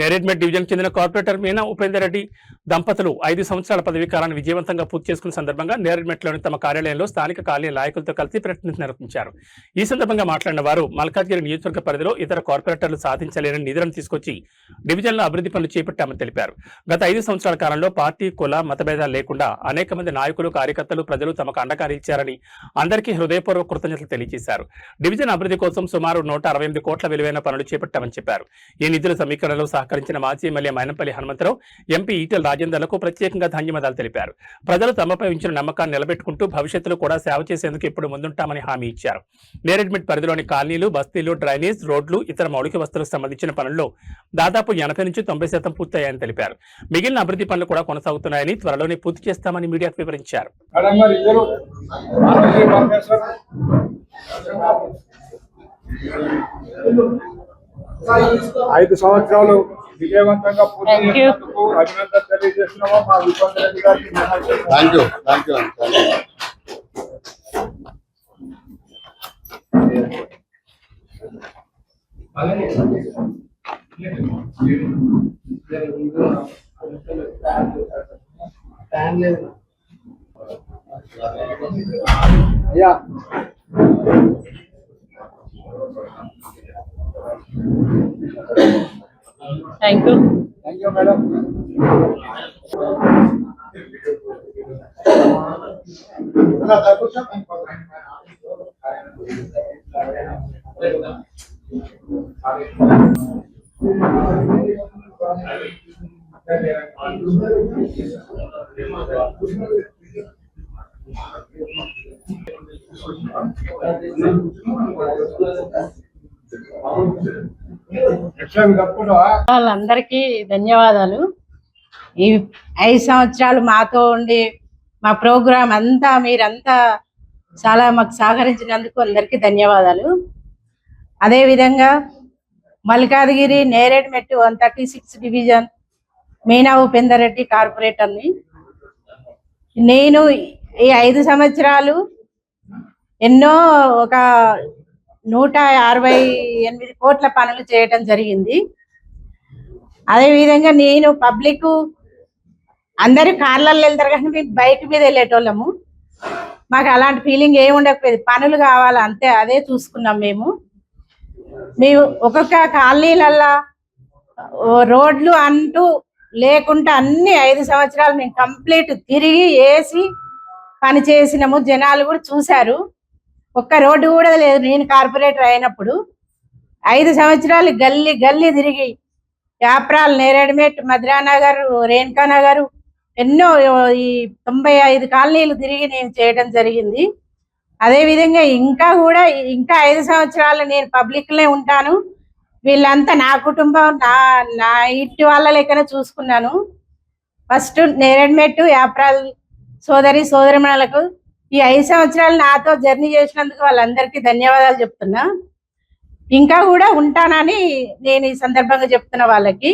Neredmet division చెందిన corporator Meena Upender Reddy దంపతులు ఐదు సంవత్సరాల పదవీ కాలాన్ని విజయవంతంగా పూర్తి చేసుకున్న సందర్భంగా నేరేడ్మెట్లోని తమ కార్యాలయంలో స్థానిక కాలనీ నాయకులతో కలిసి ప్రకటన నిర్వహించారు. ఈ సందర్భంగా మాట్లాడిన వారు మల్కాజ్గిరి నియోజకవర్గ పరిధిలో ఇతర కార్పొరేటర్లు సాధించలేని నిధులను తీసుకొచ్చి డివిజన్లో అభివృద్ధి పనులు చేపట్టామని తెలిపారు. గత ఐదు సంవత్సరాల కాలంలో పార్టీ కుల మతభేదాలు లేకుండా అనేక మంది నాయకులు కార్యకర్తలు ప్రజలు తమకు అండగా ఇచ్చారని అందరికీ హృదయపూర్వక కృతజ్ఞతలు తెలియజేశారు. డివిజన్ అభివృద్ధి కోసం సుమారు నూట అరవై ఎనిమిది కోట్ల విలువైన పనులు చేపట్టామని చెప్పారు. ఈ నిధుల సమీకరణలో సహకరించిన మాజీ ఎమ్మెల్యే మైనంపల్లి హనుమంతరావు ఎంపీ ఈటెల రాజేందర్లకు ప్రత్యేకంగా ధన్యవాదాలు తెలిపారు. ప్రజలు తమపై ఉంచిన నమ్మకాన్ని నిలబెట్టుకుంటూ భవిష్యత్తులో కూడా సేవ చేసేందుకు ఇప్పుడు ముందుంటామని హామీ ఇచ్చారు. నేరెడ్మిట్ పరిధిలోని కాలనీలు బస్తీలు డ్రైనేజ్ రోడ్లు ఇతర మౌలిక వస్తువులకు సంబంధించిన పనుల్లో దాదాపు ఎనభై నుంచి తొంభై శాతం పూర్తయ్యాయని తెలిపారు. మిగిలిన అభివృద్ధి పనులు కూడా కొనసాగుతున్నాయని త్వరలోనే పూర్తి చేస్తామని మీడియాకు వివరించారు. ఐదు సంవత్సరాలు విజయవంతంగా పూర్తి. చేసినందుకు అభినందన తెలియజేస్తున్నాము. మా విశ్వంత రెడ్డి గారికి thank you thank you thank you thank you. Thank you madam వాళ్ళందరికీ ధన్యవాదాలు. ఈ ఐదు సంవత్సరాలు మాతో ఉండి మా ప్రోగ్రాం అంతా మీరంతా చాలా మాకు సహకరించినందుకు అందరికీ ధన్యవాదాలు. అదేవిధంగా Malkajgiri Neredmet one thirty six division Meena Upender Reddy కార్పొరేటర్ని. నేను ఈ ఐదు సంవత్సరాలు ఎన్నో ఒక నూట అరవై ఎనిమిది కోట్ల పనులు చేయటం జరిగింది. అదే విధంగా నేను పబ్లిక్ అందరూ కార్లలో వెళ్తారు కానీ మేము బైక్ మీద వెళ్ళేటోళ్ళము. మాకు అలాంటి ఫీలింగ్ ఏమి ఉండకపోయేది. పనులు కావాలి అంతే అదే చూసుకున్నాం మేము. మేము ఒక్కొక్క కాలనీలల్లా రోడ్లు అంటూ లేకుండా అన్ని ఐదు సంవత్సరాలు మేము కంప్లీట్ తిరిగి వేసి పని చేసినాము. జనాలు కూడా చూశారు. ఒక్క రోడ్డు కూడా లేదు. నేను కార్పొరేటర్ అయినప్పుడు ఐదు సంవత్సరాలు గల్లీ గల్లీ తిరిగి యాప్రాల్ నేరేడుమేట్ మధురానగర్ రేణుకా నగర్ ఎన్నో ఈ తొంభై ఐదు కాలనీలు తిరిగి నేను చేయడం జరిగింది. అదే విధంగా ఇంకా కూడా ఇంకా ఐదు సంవత్సరాలు నేను పబ్లిక్లే ఉంటాను. వీళ్ళంతా నా కుటుంబం నా నా ఇంటి వాళ్ళ లెక్కన చూసుకున్నాను. ఫస్ట్ నేరేడుమెట్టు యాప్రాల్ సోదరి సోదరిమణులకు ఈ ఐదు సంవత్సరాలు నాతో జర్నీ చేసినందుకు వాళ్ళందరికీ ధన్యవాదాలు చెప్తున్నా. ఇంకా కూడా ఉంటానని నేను ఈ సందర్భంగా చెప్తున్నా వాళ్ళకి.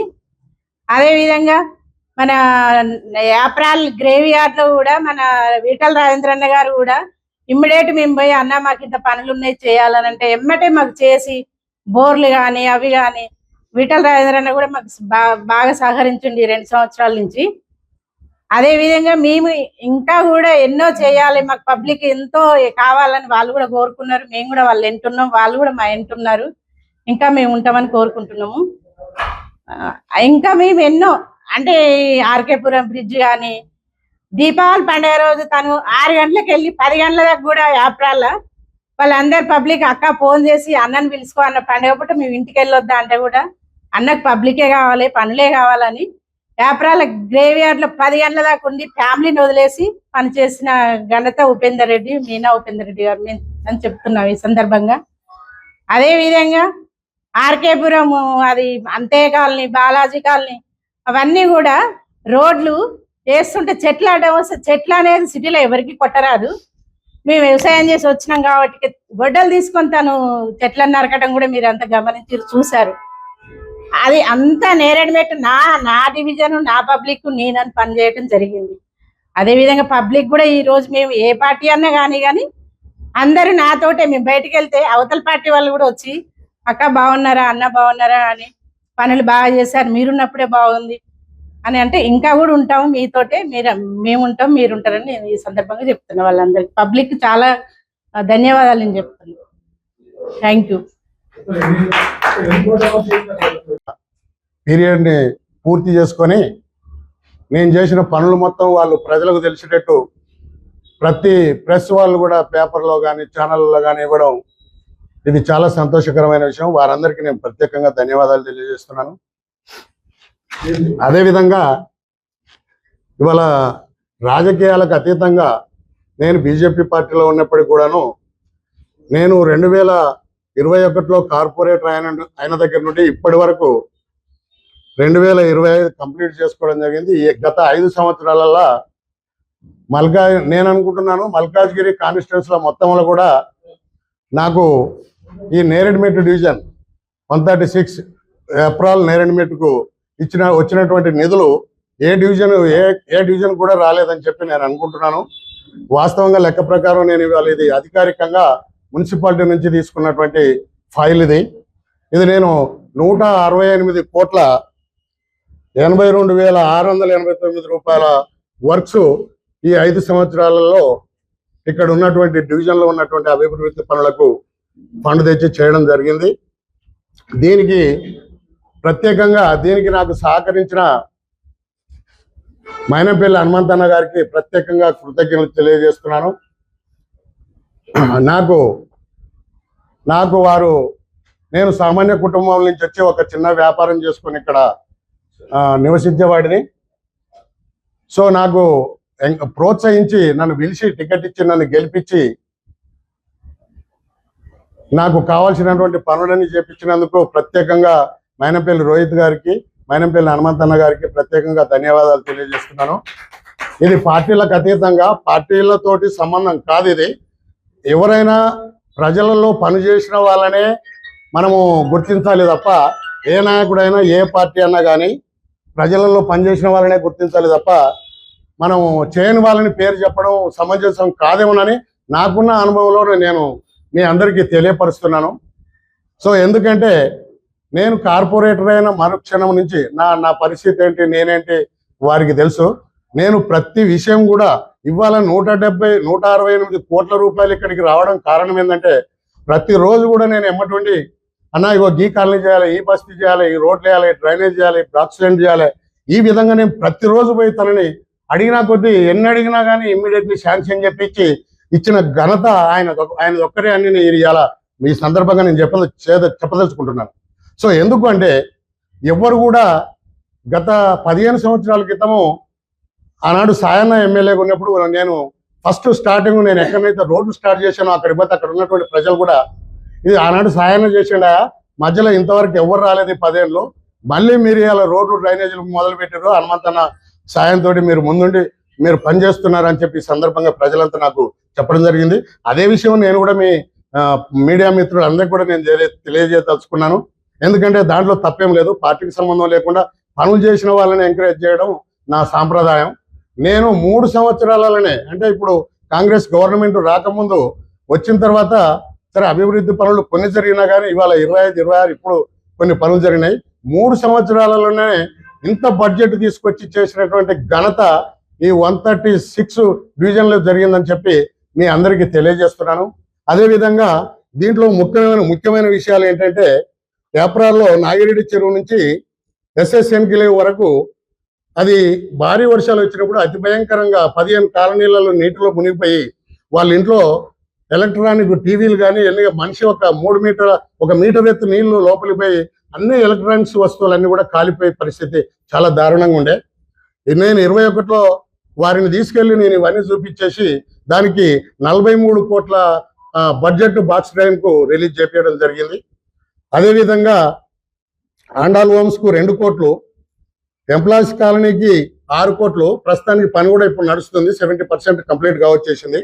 అదే విధంగా మన ఏప్రాల్ గ్రేవీ యార్డ్లో కూడా మన వీటల రాజేంద్రన్న గారు కూడా ఇమ్మీడియట్ మేము పోయి అన్న మాకు ఇంత పనులు ఉన్నాయి చేయాలని అంటే ఎమ్మటే మాకు చేసి బోర్లు కానీ అవి కానీ వీటల రాజేంద్రన్న కూడా మాకు బా- బాగా సహకరించండి రెండు సంవత్సరాల నుంచి. అదే విధంగా మేము ఇంకా కూడా ఎన్నో చేయాలి మాకు పబ్లిక్ ఎంతో కావాలని వాళ్ళు కూడా కోరుకున్నారు. మేము కూడా వాళ్ళు ఎంటున్నాం వాళ్ళు కూడా మా ఎంటున్నారు ఇంకా మేము ఉంటామని కోరుకుంటున్నాము. ఇంకా మేము ఎన్నో అంటే ఆర్కేపురం బ్రిడ్జ్ కానీ దీపావళి పండుగ రోజు తను ఆరు గంటలకు వెళ్ళి పది గంటల దాకా కూడా యాప్రాల వాళ్ళందరు పబ్లిక్ అక్క ఫోన్ చేసి అన్నని పిలుచుకో అన్న పండుగ పూట మేము ఇంటికి వెళ్ళొద్దా అంటే కూడా అన్నకు పబ్లికే కావాలి పనులే కావాలని ఏప్రాల గ్రేవ్యార్డ్లో లో పది గంటల దాకా ఉండి ఫ్యామిలీని వదిలేసి పనిచేసిన ఘనత ఉపేందర్ రెడ్డి మీనా ఉపేందర్ రెడ్డి గారు మేము అని చెప్తున్నాం ఈ సందర్భంగా. అదే విధంగా ఆర్కేపురం అది అంతే కాలనీ బాలాజీ కాలనీ అవన్నీ కూడా రోడ్లు వేస్తుంటే చెట్లు ఆడడం వస్తే చెట్లు అనేది సిటీలో ఎవరికి కొట్టరాదు. మేము వ్యవసాయం చేసి వచ్చినాం కాబట్టి గొడ్డలు తీసుకొని తను చెట్లను నరకడం కూడా మీరు అంత గమనించి చూశారు. అది అంతా నేరేడుమెట్టు నా నా డివిజన్ నా పబ్లిక్ నేనని పనిచేయటం జరిగింది. అదే విధంగా పబ్లిక్ కూడా ఈ రోజు మేము ఏ పార్టీ అన్నా కానీ కానీ అందరూ నాతోటే మేము బయటకు వెళ్తే అవతల పార్టీ వాళ్ళు కూడా వచ్చి అక్క బాగున్నారా అన్న బాగున్నారా అని పనులు బాగా చేశారు మీరున్నప్పుడే బాగుంది అని అంటే ఇంకా కూడా ఉంటాము మీతోటే మీరు మేము ఉంటాం మీరు ఉంటారని నేను ఈ సందర్భంగా చెప్తున్నా వాళ్ళందరికీ. పబ్లిక్ చాలా ధన్యవాదాలు నేను చెప్తున్నాను. థ్యాంక్ యూ పీరియడ్ని పూర్తి చేసుకొని నేను చేసిన పనులు మొత్తం వాళ్ళు ప్రజలకు తెలిసేటట్టు ప్రతి ప్రెస్ వాళ్ళు కూడా పేపర్లో కానీ ఛానళ్ళలో కానీ ఇవ్వడం ఇది చాలా సంతోషకరమైన విషయం. వారందరికీ నేను ప్రత్యేకంగా ధన్యవాదాలు తెలియజేస్తున్నాను. అదేవిధంగా ఇవాళ రాజకీయాలకు అతీతంగా నేను బీజేపీ పార్టీలో ఉన్నప్పటికీ కూడాను నేను రెండు వేల ఇరవై ఒకటిలో కార్పొరేటర్ అయిన అయిన దగ్గర నుండి ఇప్పటి వరకు రెండు వేల ఇరవై ఐదు కంప్లీట్ చేసుకోవడం జరిగింది. ఈ గత ఐదు సంవత్సరాలలో మల్కా నేను అనుకుంటున్నాను మల్కాజ్గిరి కాన్స్టిట్యున్సీలో మొత్తంలో కూడా నాకు ఈ Neredmet division one thirty six April నేరెడ్మెట్కు ఇచ్చిన వచ్చినటువంటి నిధులు ఏ డివిజన్ ఏ ఏ డివిజన్ కూడా రాలేదని చెప్పి నేను అనుకుంటున్నాను. వాస్తవంగా లెక్క ప్రకారం నేను ఇవాళ ఇది అధికారికంగా మున్సిపాలిటీ నుంచి తీసుకున్నటువంటి ఫైల్ ఇది. ఇది నేను నూట అరవై ఎనిమిది కోట్ల ఎనభై రెండు వేల ఆరు వందల ఎనభై తొమ్మిది రూపాయల వర్క్స్ ఈ ఐదు సంవత్సరాలలో ఇక్కడ ఉన్నటువంటి డివిజన్లో ఉన్నటువంటి అభివృద్ధి పనులకు ఫండ్ తెచ్చి చేయడం జరిగింది. దీనికి ప్రత్యేకంగా దీనికి నాకు సహకరించిన మైనపల్లి హనుమంతన్న గారికి ప్రత్యేకంగా కృతజ్ఞతలు తెలియజేస్తున్నాను. నాకు నాకు వారు నేను సామాన్య కుటుంబం నుంచి వచ్చి ఒక చిన్న వ్యాపారం చేసుకుని ఇక్కడ నివసించేవాడిని. సో నాకు ప్రోత్సహించి నన్ను పిలిచి టికెట్ ఇచ్చి నన్ను గెలిపించి నాకు కావాల్సినటువంటి పనులని చేపించినందుకు ప్రత్యేకంగా మైనంపల్లి రోహిత్ గారికి మైనంపల్లి హనుమంతన్న గారికి ప్రత్యేకంగా ధన్యవాదాలు తెలియజేస్తున్నాను. ఇది పార్టీలకు అతీతంగా పార్టీలతోటి సంబంధం కాదు ఇది. ఎవరైనా ప్రజలలో పనిచేసిన వాళ్ళనే మనము గుర్తించాలి తప్ప ఏ నాయకుడైనా ఏ పార్టీ అన్నా కానీ ప్రజలలో పనిచేసిన వాళ్ళనే గుర్తించాలి తప్ప మనం చేయని వాళ్ళని పేరు చెప్పడం సమంజసం కాదేమోనని నాకున్న అనుభవంలో నేను మీ అందరికీ తెలియపరుస్తున్నాను. సో ఎందుకంటే నేను కార్పొరేటర్ అయిన మరుక్షణం నుంచి నా నా పరిస్థితి ఏంటి నేనేంటి వారికి తెలుసు. నేను ప్రతి విషయం కూడా ఇవాళ నూట డెబ్బై నూట అరవై ఎనిమిది కోట్ల రూపాయలు ఇక్కడికి రావడం కారణం ఏంటంటే ప్రతిరోజు కూడా నేను ఎమ్మటువంటి అన్న ఇగో గీ కాలనీ చేయాలి ఈ బస్తీ చేయాలి ఈ రోడ్లు వేయాలి డ్రైనేజ్ చేయాలి బ్లాక్స్లెండ్ చేయాలి. ఈ విధంగా నేను ప్రతిరోజు పోయి తనని అడిగినా కొద్దీ ఎన్ని అడిగినా కానీ ఇమ్మీడియట్లీ శాంక్షన్ చెప్పించి ఇచ్చిన ఘనత ఆయన ఆయన ఒక్కరే అని నేను ఇవాళ ఈ సందర్భంగా నేను చెప్ప చెప్పదలుచుకుంటున్నాను. సో ఎందుకు అంటే ఎవరు కూడా గత పదిహేను సంవత్సరాల క్రితము ఆనాడు సాయన్న ఎమ్మెల్యేగా ఉన్నప్పుడు నేను ఫస్ట్ స్టార్టింగ్ నేను ఎక్కడైతే రోడ్డు స్టార్ట్ చేశానో అక్కడ పోతే అక్కడ ఉన్నటువంటి ప్రజలు కూడా ఇది ఆనాడు సాయన్న చేసిండా? మధ్యలో ఇంతవరకు ఎవరు రాలేదు పదేళ్ళు. మళ్ళీ మీరు ఇలా రోడ్లు డ్రైనేజీలు మొదలు పెట్టారు. హనుమంతన్న సాయంతో మీరు ముందుండి మీరు పనిచేస్తున్నారు అని చెప్పి సందర్భంగా ప్రజలంతా నాకు చెప్పడం జరిగింది. అదే విషయం నేను కూడా మీ మీడియా మిత్రులు అందరికీ కూడా నేను తెలియ- తెలియజేయదలుచుకున్నాను. ఎందుకంటే దాంట్లో తప్పేం లేదు. పార్టీకి సంబంధం లేకుండా పనులు చేసిన వాళ్ళని ఎంకరేజ్ చేయడం నా సాంప్రదాయం. నేను మూడు సంవత్సరాలనే అంటే ఇప్పుడు కాంగ్రెస్ గవర్నమెంట్ రాకముందు వచ్చిన తర్వాత సరే అభివృద్ధి పనులు కొన్ని జరిగినా కానీ ఇవాళ ఇరవై ఐదు ఇరవై ఆరు ఇప్పుడు కొన్ని పనులు జరిగినాయి. మూడు సంవత్సరాలలోనే ఇంత బడ్జెట్ తీసుకొచ్చి చేసినటువంటి ఘనత ఈ వన్ థర్టీ సిక్స్ డివిజన్లో జరిగిందని చెప్పి మీ అందరికీ తెలియజేస్తున్నాను. అదేవిధంగా దీంట్లో ముఖ్యమైన ముఖ్యమైన విషయాలు ఏంటంటే ఏప్రిల్లో నాగిరెడ్డి చెరువు నుంచి ఎస్ఎస్ఎన్కిలే వరకు అది భారీ వర్షాలు వచ్చినప్పుడు అతి భయంకరంగా పదిహేను కాలనీలలో నీటిలో మునిగిపోయి వాళ్ళ ఇంట్లో ఎలక్ట్రానిక్ టీవీలు కానీ ఎన్ని మనిషి ఒక మూడు మీటర్ ఒక మీటర్ ఎత్తు నీళ్ళు లోపలికి పోయి అన్ని ఎలక్ట్రానిక్స్ వస్తువులన్నీ కూడా కాలిపోయే పరిస్థితి చాలా దారుణంగా ఉండే. నేను ఇరవై ఒకటిలో వారిని తీసుకెళ్ళి నేను ఇవన్నీ చూపించేసి దానికి నలభై మూడు కోట్ల బడ్జెట్ బాక్స్ డ్రైవ్కు రిలీజ్ చేపించడం జరిగింది. అదేవిధంగా ఆండాల్ హోమ్స్కు రెండు కోట్లు ఎంప్లాయీస్ కాలనీకి ఆరు కోట్లు ప్రస్తుతానికి పని కూడా ఇప్పుడు నడుస్తుంది. సెవెంటీ పర్సెంట్ కంప్లీట్గా వచ్చేసింది.